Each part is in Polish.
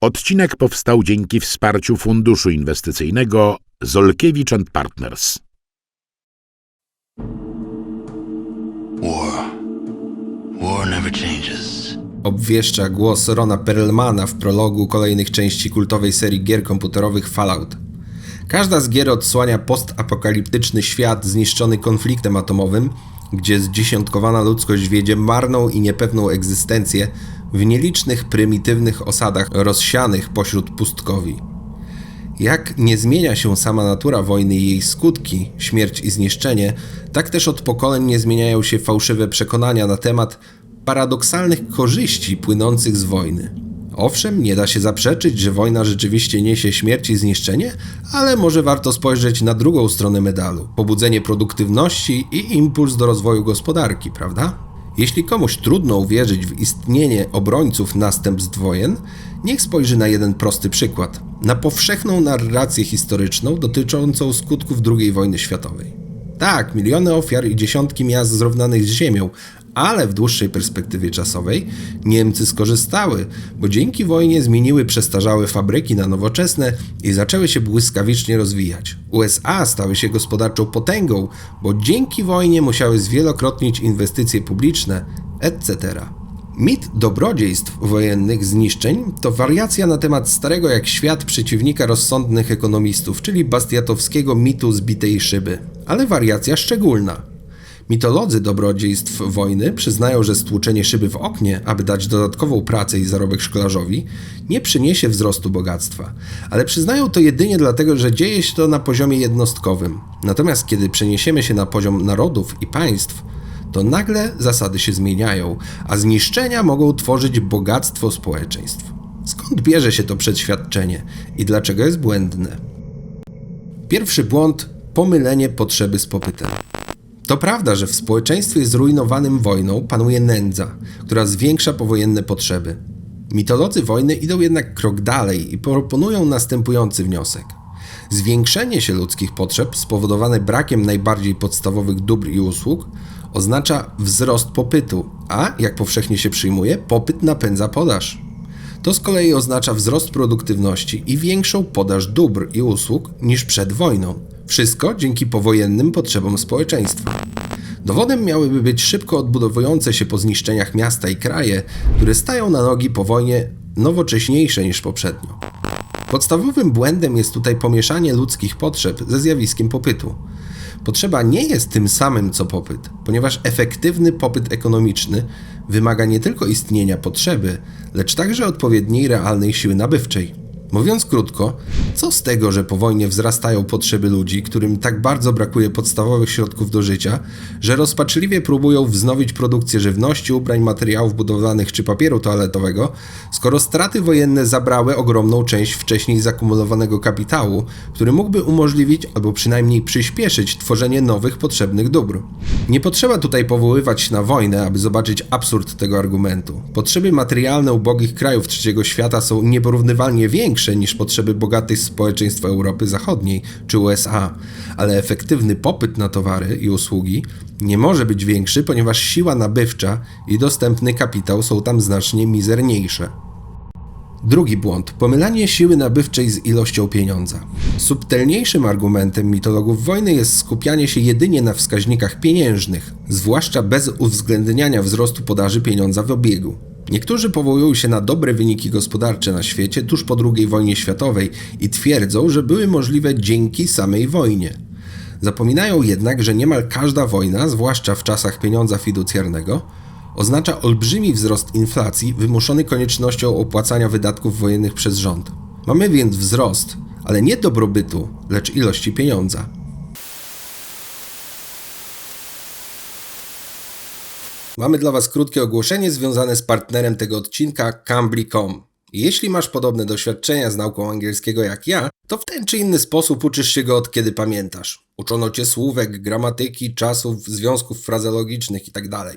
Odcinek powstał dzięki wsparciu Funduszu Inwestycyjnego Zolkiewicz and Partners. War. War never changes. obwieszcza głos Rona Perlmana w prologu kolejnych części kultowej serii gier komputerowych Fallout. Każda z gier odsłania postapokaliptyczny świat zniszczony konfliktem atomowym, gdzie zdziesiątkowana ludzkość wiedzie marną i niepewną egzystencję w nielicznych prymitywnych osadach rozsianych pośród pustkowi. Jak nie zmienia się sama natura wojny i jej skutki, śmierć i zniszczenie, tak też od pokoleń nie zmieniają się fałszywe przekonania na temat paradoksalnych korzyści płynących z wojny. Owszem, nie da się zaprzeczyć, że wojna rzeczywiście niesie śmierć i zniszczenie, ale może warto spojrzeć na drugą stronę medalu pobudzenie produktywności i impuls do rozwoju gospodarki, prawda? Jeśli komuś trudno uwierzyć w istnienie obrońców następstw wojen, niech spojrzy na jeden prosty przykład na powszechną narrację historyczną dotyczącą skutków II wojny światowej. Tak, miliony ofiar i dziesiątki miast zrównanych z ziemią, ale w dłuższej perspektywie czasowej Niemcy skorzystały, bo dzięki wojnie zmieniły przestarzałe fabryki na nowoczesne i zaczęły się błyskawicznie rozwijać. USA stały się gospodarczą potęgą, bo dzięki wojnie musiały zwielokrotnić inwestycje publiczne, etc. Mit dobrodziejstw wojennych zniszczeń to wariacja na temat starego jak świat przeciwnika rozsądnych ekonomistów, czyli bastiatowskiego mitu zbitej szyby, ale wariacja szczególna. Mitolodzy dobrodziejstw wojny przyznają, że stłuczenie szyby w oknie, aby dać dodatkową pracę i zarobek szkolarzowi, nie przyniesie wzrostu bogactwa, ale przyznają to jedynie dlatego, że dzieje się to na poziomie jednostkowym. Natomiast kiedy przeniesiemy się na poziom narodów i państw, to nagle zasady się zmieniają, a zniszczenia mogą tworzyć bogactwo społeczeństw. Skąd bierze się to przedświadczenie i dlaczego jest błędne? Pierwszy błąd pomylenie potrzeby z popytem. To prawda, że w społeczeństwie zrujnowanym wojną panuje nędza, która zwiększa powojenne potrzeby. Mitolodzy wojny idą jednak krok dalej i proponują następujący wniosek. Zwiększenie się ludzkich potrzeb spowodowane brakiem najbardziej podstawowych dóbr i usług oznacza wzrost popytu, a jak powszechnie się przyjmuje, popyt napędza podaż. To z kolei oznacza wzrost produktywności i większą podaż dóbr i usług niż przed wojną. Wszystko dzięki powojennym potrzebom społeczeństwa. Dowodem miałyby być szybko odbudowujące się po zniszczeniach miasta i kraje, które stają na nogi po wojnie nowocześniejsze niż poprzednio. Podstawowym błędem jest tutaj pomieszanie ludzkich potrzeb ze zjawiskiem popytu. Potrzeba nie jest tym samym co popyt, ponieważ efektywny popyt ekonomiczny wymaga nie tylko istnienia potrzeby, lecz także odpowiedniej realnej siły nabywczej. Mówiąc krótko, co z tego, że po wojnie wzrastają potrzeby ludzi, którym tak bardzo brakuje podstawowych środków do życia, że rozpaczliwie próbują wznowić produkcję żywności, ubrań, materiałów budowlanych czy papieru toaletowego, skoro straty wojenne zabrały ogromną część wcześniej zakumulowanego kapitału, który mógłby umożliwić albo przynajmniej przyspieszyć tworzenie nowych potrzebnych dóbr. Nie potrzeba tutaj powoływać się na wojnę, aby zobaczyć absurd tego argumentu. Potrzeby materialne ubogich krajów trzeciego świata są nieporównywalnie większe niż potrzeby bogatych społeczeństw Europy Zachodniej czy USA, ale efektywny popyt na towary i usługi nie może być większy, ponieważ siła nabywcza i dostępny kapitał są tam znacznie mizerniejsze. Drugi błąd pomylanie siły nabywczej z ilością pieniądza. Subtelniejszym argumentem mitologów wojny jest skupianie się jedynie na wskaźnikach pieniężnych, zwłaszcza bez uwzględniania wzrostu podaży pieniądza w obiegu. Niektórzy powołują się na dobre wyniki gospodarcze na świecie tuż po II wojnie światowej i twierdzą, że były możliwe dzięki samej wojnie. Zapominają jednak, że niemal każda wojna, zwłaszcza w czasach pieniądza fiducjarnego, oznacza olbrzymi wzrost inflacji wymuszony koniecznością opłacania wydatków wojennych przez rząd. Mamy więc wzrost, ale nie dobrobytu, lecz ilości pieniądza. Mamy dla Was krótkie ogłoszenie związane z partnerem tego odcinka Cambly.com. Jeśli masz podobne doświadczenia z nauką angielskiego jak ja, to w ten czy inny sposób uczysz się go od kiedy pamiętasz. Uczono cię słówek, gramatyki, czasów, związków frazeologicznych itd.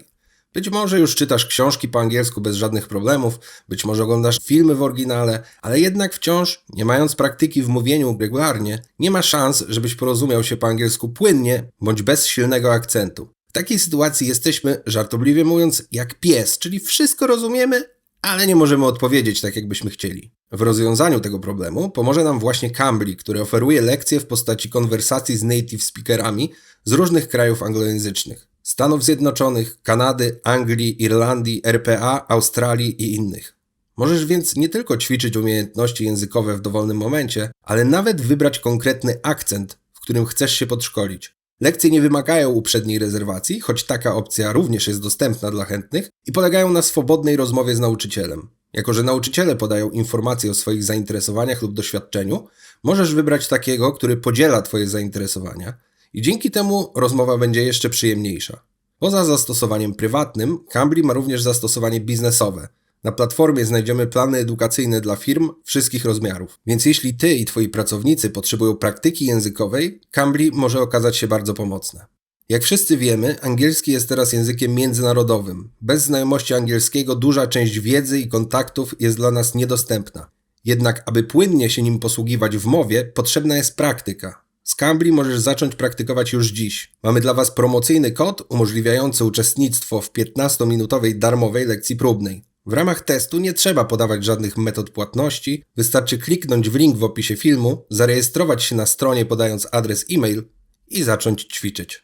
Być może już czytasz książki po angielsku bez żadnych problemów, być może oglądasz filmy w oryginale, ale jednak wciąż, nie mając praktyki w mówieniu regularnie, nie ma szans, żebyś porozumiał się po angielsku płynnie bądź bez silnego akcentu. W takiej sytuacji jesteśmy, żartobliwie mówiąc, jak pies, czyli wszystko rozumiemy, ale nie możemy odpowiedzieć tak, jakbyśmy chcieli. W rozwiązaniu tego problemu pomoże nam właśnie Cambly, który oferuje lekcje w postaci konwersacji z native speakerami z różnych krajów anglojęzycznych. Stanów Zjednoczonych, Kanady, Anglii, Irlandii, RPA, Australii i innych. Możesz więc nie tylko ćwiczyć umiejętności językowe w dowolnym momencie, ale nawet wybrać konkretny akcent, w którym chcesz się podszkolić. Lekcje nie wymagają uprzedniej rezerwacji, choć taka opcja również jest dostępna dla chętnych i polegają na swobodnej rozmowie z nauczycielem. Jako, że nauczyciele podają informacje o swoich zainteresowaniach lub doświadczeniu, możesz wybrać takiego, który podziela Twoje zainteresowania i dzięki temu rozmowa będzie jeszcze przyjemniejsza. Poza zastosowaniem prywatnym, Cambly ma również zastosowanie biznesowe. Na platformie znajdziemy plany edukacyjne dla firm wszystkich rozmiarów. Więc jeśli Ty i Twoi pracownicy potrzebują praktyki językowej, Cambly może okazać się bardzo pomocne. Jak wszyscy wiemy, angielski jest teraz językiem międzynarodowym. Bez znajomości angielskiego duża część wiedzy i kontaktów jest dla nas niedostępna. Jednak, aby płynnie się nim posługiwać w mowie, potrzebna jest praktyka. Z Cambly możesz zacząć praktykować już dziś. Mamy dla Was promocyjny kod umożliwiający uczestnictwo w 15-minutowej darmowej lekcji próbnej. W ramach testu nie trzeba podawać żadnych metod płatności, wystarczy kliknąć w link w opisie filmu, zarejestrować się na stronie podając adres e-mail i zacząć ćwiczyć.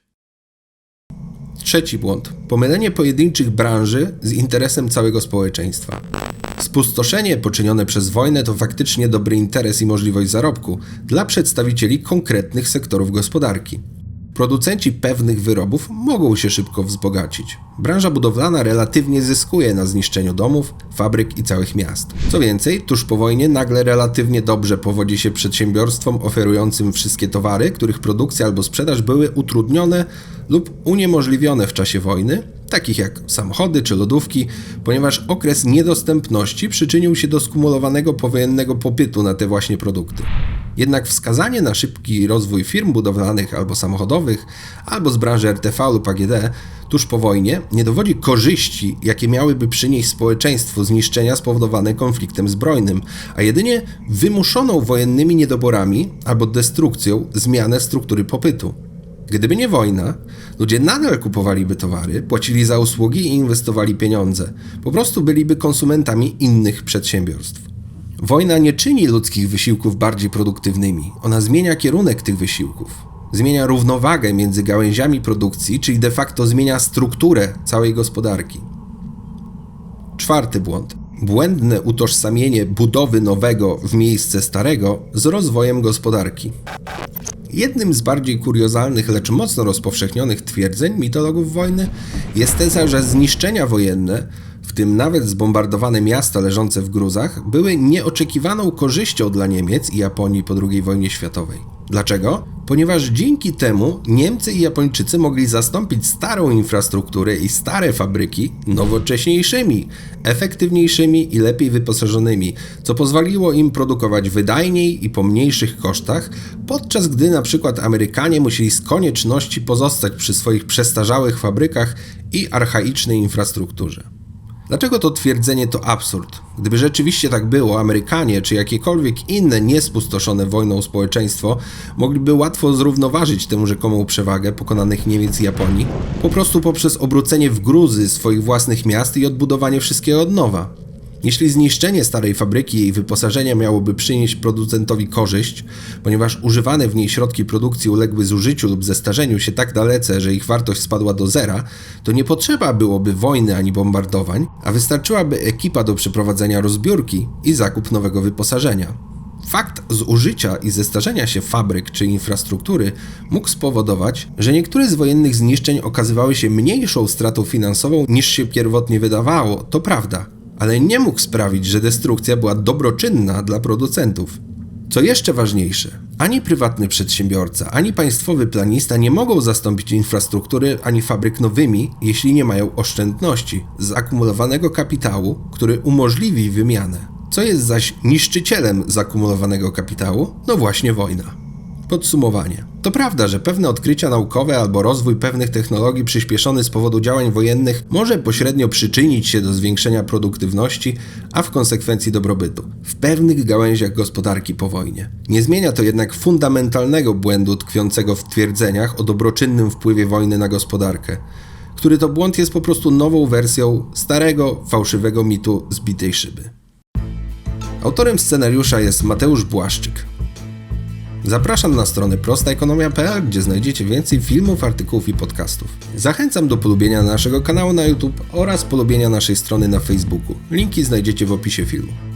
Trzeci błąd. Pomylenie pojedynczych branży z interesem całego społeczeństwa. Spustoszenie poczynione przez wojnę to faktycznie dobry interes i możliwość zarobku dla przedstawicieli konkretnych sektorów gospodarki. Producenci pewnych wyrobów mogą się szybko wzbogacić. Branża budowlana relatywnie zyskuje na zniszczeniu domów, fabryk i całych miast. Co więcej, tuż po wojnie nagle relatywnie dobrze powodzi się przedsiębiorstwom oferującym wszystkie towary, których produkcja albo sprzedaż były utrudnione lub uniemożliwione w czasie wojny, takich jak samochody czy lodówki, ponieważ okres niedostępności przyczynił się do skumulowanego powojennego popytu na te właśnie produkty. Jednak wskazanie na szybki rozwój firm budowlanych albo samochodowych, albo z branży RTV lub AGD tuż po wojnie nie dowodzi korzyści, jakie miałyby przynieść społeczeństwu zniszczenia spowodowane konfliktem zbrojnym, a jedynie wymuszoną wojennymi niedoborami albo destrukcją zmianę struktury popytu. Gdyby nie wojna, ludzie nadal kupowaliby towary, płacili za usługi i inwestowali pieniądze. Po prostu byliby konsumentami innych przedsiębiorstw. Wojna nie czyni ludzkich wysiłków bardziej produktywnymi, ona zmienia kierunek tych wysiłków. Zmienia równowagę między gałęziami produkcji, czyli de facto zmienia strukturę całej gospodarki. Czwarty błąd. Błędne utożsamienie budowy nowego w miejsce starego z rozwojem gospodarki. Jednym z bardziej kuriozalnych, lecz mocno rozpowszechnionych twierdzeń mitologów wojny jest teza, że zniszczenia wojenne, w tym nawet zbombardowane miasta leżące w gruzach, były nieoczekiwaną korzyścią dla Niemiec i Japonii po II wojnie światowej. Dlaczego? Ponieważ dzięki temu Niemcy i Japończycy mogli zastąpić starą infrastrukturę i stare fabryki nowocześniejszymi, efektywniejszymi i lepiej wyposażonymi, co pozwoliło im produkować wydajniej i po mniejszych kosztach, podczas gdy na przykład Amerykanie musieli z konieczności pozostać przy swoich przestarzałych fabrykach i archaicznej infrastrukturze. Dlaczego to twierdzenie to absurd? Gdyby rzeczywiście tak było, Amerykanie czy jakiekolwiek inne niespustoszone wojną społeczeństwo mogliby łatwo zrównoważyć tę rzekomą przewagę pokonanych Niemiec i Japonii, po prostu poprzez obrócenie w gruzy swoich własnych miast i odbudowanie wszystkiego od nowa. Jeśli zniszczenie starej fabryki i jej wyposażenia miałoby przynieść producentowi korzyść, ponieważ używane w niej środki produkcji uległy zużyciu lub zestarzeniu się tak dalece, że ich wartość spadła do zera, to nie potrzeba byłoby wojny ani bombardowań, a wystarczyłaby ekipa do przeprowadzenia rozbiórki i zakup nowego wyposażenia. Fakt zużycia i zestarzenia się fabryk czy infrastruktury mógł spowodować, że niektóre z wojennych zniszczeń okazywały się mniejszą stratą finansową niż się pierwotnie wydawało, to prawda, ale nie mógł sprawić, że destrukcja była dobroczynna dla producentów. Co jeszcze ważniejsze, ani prywatny przedsiębiorca, ani państwowy planista nie mogą zastąpić infrastruktury ani fabryk nowymi, jeśli nie mają oszczędności, zakumulowanego kapitału, który umożliwi wymianę. Co jest zaś niszczycielem zakumulowanego kapitału? No właśnie wojna. Podsumowanie. To prawda, że pewne odkrycia naukowe albo rozwój pewnych technologii przyspieszony z powodu działań wojennych może pośrednio przyczynić się do zwiększenia produktywności, a w konsekwencji dobrobytu w pewnych gałęziach gospodarki po wojnie. Nie zmienia to jednak fundamentalnego błędu tkwiącego w twierdzeniach o dobroczynnym wpływie wojny na gospodarkę. który to błąd jest po prostu nową wersją starego, fałszywego mitu zbitej szyby. Autorem scenariusza jest Mateusz Błaszczyk. Zapraszam na stronę prostaekonomia.pl, gdzie znajdziecie więcej filmów, artykułów i podcastów. Zachęcam do polubienia naszego kanału na YouTube oraz polubienia naszej strony na Facebooku. Linki znajdziecie w opisie filmu.